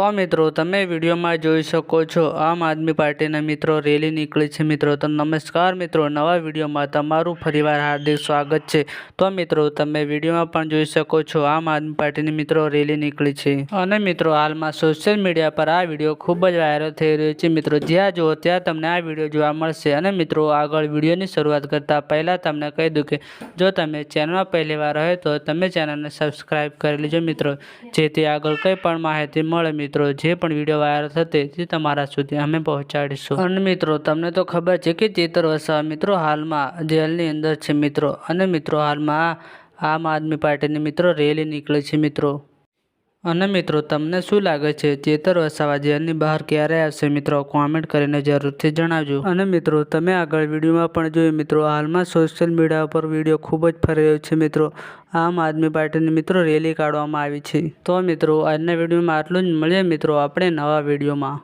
તો મિત્રો, તમે વિડીયોમાં જોઈ શકો છો, આમ આદમી પાર્ટીના મિત્રો રેલી નીકળી છે. મિત્રો, તો નમસ્કાર મિત્રો, નવા વિડીયોમાં તમારું ફરીવાર હાર્દિક સ્વાગત છે. તો મિત્રો, તમે વિડીયોમાં પણ જોઈ શકો છો, આમ આદમી પાર્ટીની મિત્રો રેલી નીકળી છે. અને મિત્રો, હાલમાં સોશિયલ મીડિયા પર આ વીડિયો ખૂબ જ વાયરલ થઈ રહ્યો છે. મિત્રો, જ્યાં જુઓ, ત્યાં તમને આ વીડિયો જોવા મળશે. અને મિત્રો, આગળ વિડીયોની શરૂઆત કરતાં પહેલાં તમને કહી દઉં કે, જો તમે ચેનલમાં પહેલી વાર હોય તો તમે ચેનલને સબસ્ક્રાઈબ કરી લેજો મિત્રો. જેથી આગળ કંઈ પણ માહિતી મળે મિત્રો, જે પણ વીડિયો વાયરલ થશે તે તમારા સુધી અમે પહોંચાડીશું. અને મિત્રો, તમને તો ખબર છે કે ચેતર વસાવા મિત્રો હાલમાં જેલની અંદર છે મિત્રો. અને મિત્રો, હાલમાં આમ આદમી પાર્ટીની મિત્રો રેલી નીકળે છે મિત્રો. અને મિત્રો, તમને શું લાગે છે? ચેતર વસાવા જેલની બહાર ક્યારે આવશે? મિત્રો કોમેન્ટ કરીને જરૂરથી જણાવજો. અને મિત્રો, તમે આગળ વિડીયોમાં પણ જોયું, મિત્રો, હાલમાં સોશિયલ મીડિયા પર વીડિયો ખૂબ જ ફરી છે, મિત્રો. આમ આદમી પાર્ટીની, મિત્રો રેલી કાઢવામાં આવી છે. તો મિત્રો, આજના વિડીયોમાં આટલું જ. મળીએ મિત્રો, આપણે નવા વિડીયોમાં.